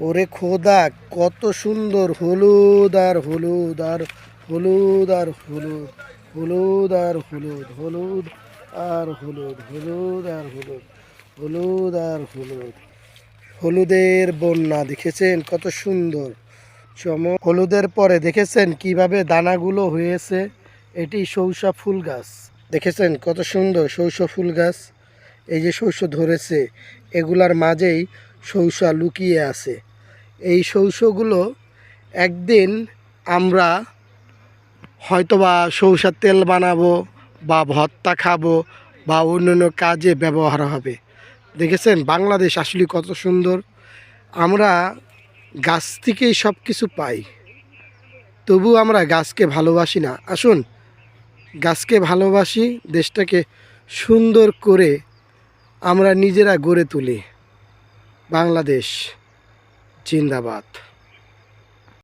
ওরে খোদা, কত সুন্দর, হলুদ আর হলুদ আর হলুদ আর হলুদ হলুদ আর হলুদ হলুদ আর হলুদ হলুদ আর হলুদ হলুদ আর হলুদ। হলুদের বন্যা, দেখেছেন? কত সুন্দর। চমক হলুদের পরে দেখেছেন কীভাবে দানাগুলো হয়েছে? এটি সৌসা ফুল গাছ। দেখেছেন? কত সুন্দর সৌস ফুল গাছ। এই যে শস্য ধরেছে, এগুলার মাঝেই সৌসা লুকিয়ে আছে। এই শৌসগুলো একদিন আমরা হয়তোবা সৌসার তেল বানাবো বা ভর্তা খাব বা অন্যান্য কাজে ব্যবহার হবে। দেখেছেন বাংলাদেশ আসলে কত সুন্দর। আমরা গাছ থেকেই সব কিছু পাই। তবু আমরা গাছকে ভালোবাসি না। আসুন, গাছকে ভালোবাসি, দেশটাকে সুন্দর করে আমরা নিজেরা গড়ে তুলি। বাংলাদেশ জিন্দাবাদ।